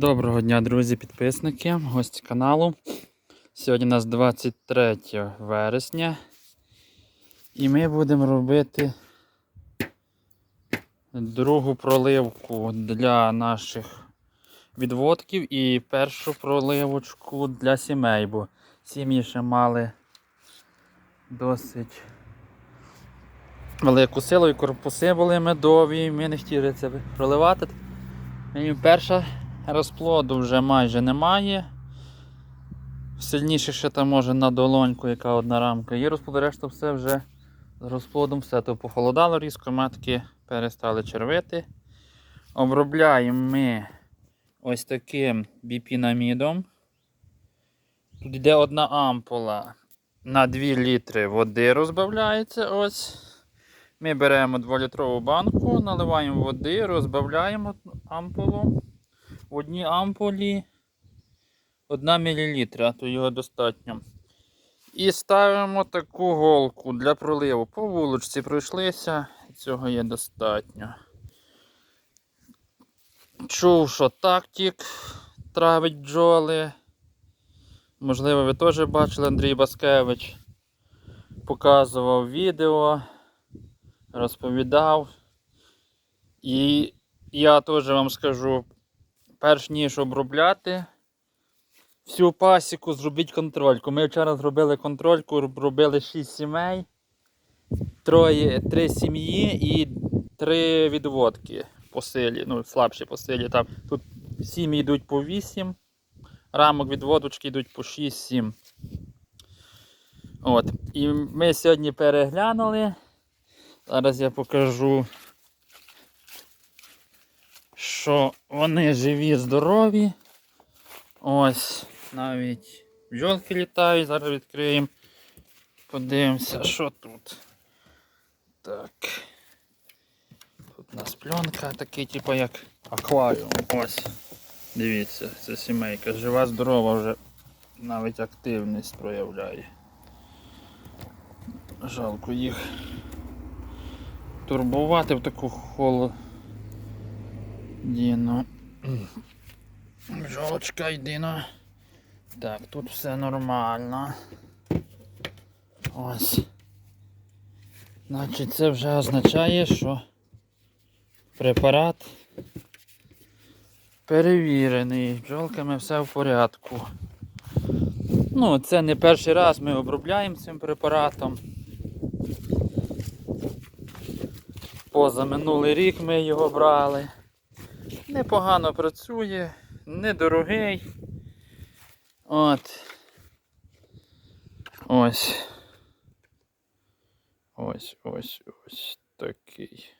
Доброго дня, друзі, підписники, гості каналу. Сьогодні у нас 23 вересня. І ми будемо робити другу проливку для наших відводків і першу проливочку для сімей, бо сім'ї ще мали досить велику силу і корпуси були медові, ми не хотіли це проливати. І перша розплоду вже майже немає. Сильніше ще там може на долоньку, яка одна рамка. Є розплод, решта все вже з розплодом, все то похолодало різко, матки перестали червити. Обробляємо ми ось таким біпінамідом. Тут йде одна ампула на 2 літри води розбавляється. ось. Ми беремо 2-літрову банку, наливаємо води, розбавляємо ампулу. В одній ампулі 1 мл, то його достатньо. І ставимо таку голку для проливу. По вуличці пройшлися, цього є достатньо. Чув, що тактик травить бджоли. Можливо, ви теж бачили Андрій Баскевич. Показував відео, розповідав. І я теж вам скажу, перш ніж обробляти всю пасіку, зробіть контрольку. Ми вчора зробили контрольку, робили 6 сімей, троє, 3 сім'ї і 3 відводки по силі, ну, слабші по силі. Там, тут сім'ї йдуть по 8, рамок відводочки йдуть по 6-7. От. І ми сьогодні переглянули. Зараз я покажу що вони живі, здорові. Ось, навіть бджолки літають, зараз відкриємо. Подивимося, що тут. Так. Тут у нас пленка, такий, типу як акваріум. Ось. Дивіться, це сімейка. Жива, здорова, вже навіть активність проявляє. Жалко їх турбувати в таку холод. Діно. Жолочка йди на. Так, тут все нормально. Ось. Значить, це вже означає, що препарат перевірений. Бджолками все в порядку. Ну, це не перший раз ми обробляємо цим препаратом. Поза минулий рік ми його брали. Непогано працює, недорогий. От. Ось. Ось ось ось такий.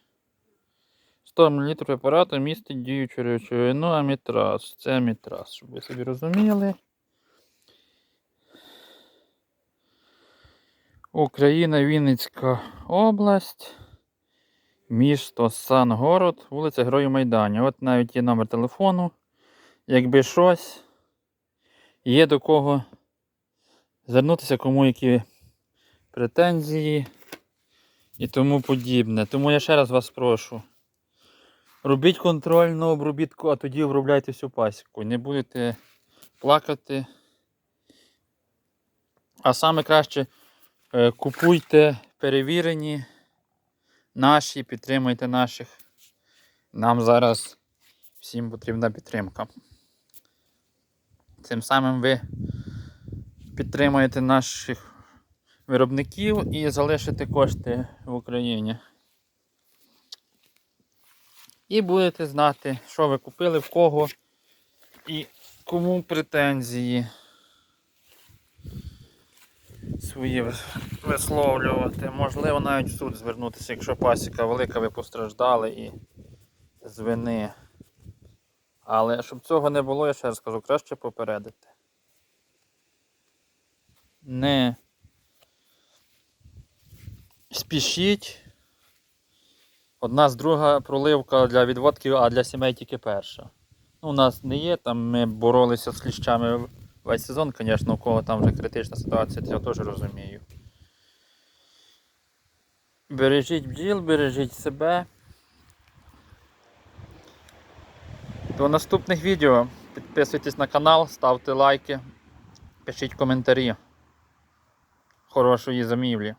100 мл препарату містить діючу речовину амітраз. Це амітраз, щоб ви собі розуміли. Україна, Вінницька область. Місто Сангород, вулиця Героїв Майдані. От навіть є номер телефону. Якби щось, є до кого звернутися, кому які претензії і тому подібне. Тому я ще раз вас прошу. Робіть контрольну обробітку, а тоді обробляйте всю пасіку. Не будете плакати. А саме краще е, купуйте перевірені наші, підтримуйте наших. Нам зараз всім потрібна підтримка. Цим самим ви підтримуєте наших виробників і залишите кошти в Україні. І будете знати, що ви купили, в кого і кому претензії свої висловлювати. Можливо, навіть в суд звернутися, якщо пасіка велика, ви постраждали і з вини. Але щоб цього не було, я ще раз кажу, краще попередити. Не спішіть. Одна з друга проливка для відводків, а для сімей тільки перша. Ну, У нас не є, там ми боролися з кліщами весь сезон, звісно, у кого там вже критична ситуація, я теж розумію. Бережіть бджіл, бережіть себе. До наступних відео. Підписуйтесь на канал, ставте лайки, пишіть коментарі. Хорошої замівлі.